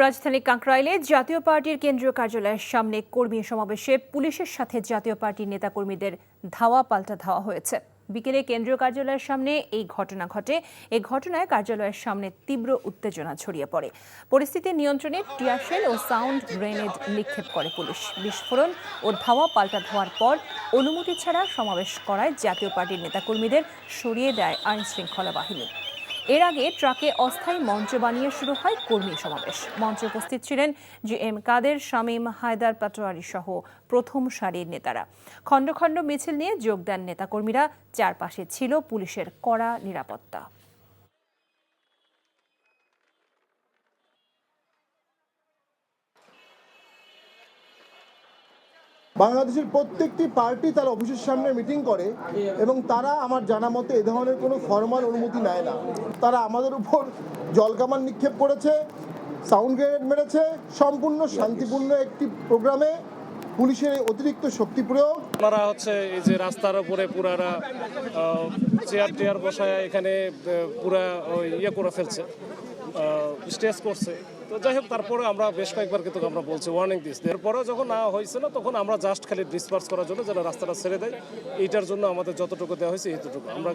রাজধানী কাঁকড়াইলে জাতীয় পার্টির কেন্দ্রীয় কার্যালয়ের সামনে কর্মী সমাবেশে পুলিশের সাথে জাতীয় পার্টির নেতাকর্মীদের ধাওয়া পাল্টা ধাওয়া হয়েছে। বিকেলে কেন্দ্রীয় কার্যালয়ের সামনে এই ঘটনা ঘটে। এই ঘটনায় কার্যালয়ের সামনে তীব্র উত্তেজনা ছড়িয়ে পড়ে। পরিস্থিতি নিয়ন্ত্রণে টিয়ারশেল ও সাউন্ড গ্রেনেড নিক্ষেপ করে পুলিশ। বিস্ফোরণ ও ধাওয়া পাল্টা ধোয়ার পর অনুমতি ছাড়া সমাবেশ করায় জাতীয় পার্টির নেতাকর্মীদের সরিয়ে দেয় আইন শৃঙ্খলা বাহিনী। এর আগে ট্রাকে অস্থায়ী মঞ্চ বানিয়ে শুরু হয় কর্মী সমাবেশ। মঞ্চে উপস্থিত ছিলেন জি এম কাদের, শামীম হায়দার পাটোয়ারি সহ প্রথম সারির নেতারা। খণ্ড খণ্ড মিছিল নিয়ে যোগ দেন নেতাকর্মীরা। চারপাশে ছিল পুলিশের কড়া নিরাপত্তা। বাংলাদেশের প্রত্যেকটি পার্টি তার অফিসের সামনে মিটিং করে এবং তারা আমার জানা মতে এ ধরনের কোনো ফর্মাল অনুমতি নেয় না। তারা আমাদের উপর জলকামান নিক্ষেপ করেছে সাউন্ড গ্রেনেড মেরেছে, সম্পূর্ণ শান্তিপূর্ণ একটি প্রোগ্রামে পুলিশের অতিরিক্ত শক্তি প্রয়োগ। ওনারা হচ্ছে এই যে রাস্তার উপরে পুরারা চেয়ার টেয়ার বসায় এখানে পুরা ইয়ে করে ফেলছে স্টেজ করছে। তো যাই হোক তারপরে আমরা বেশ কয়েকবার কিন্তু আমরা বলছি ওয়ার্নিং দিস। এরপরেও যখন না হয়েছে না তখন আমরা জাস্ট খালি ডিসপার্স করার জন্য যেন রাস্তাটা ছেড়ে দেয়। এইটার জন্য আমাদের যতটুকু দেওয়া হয়েছে এতটুকু আমরা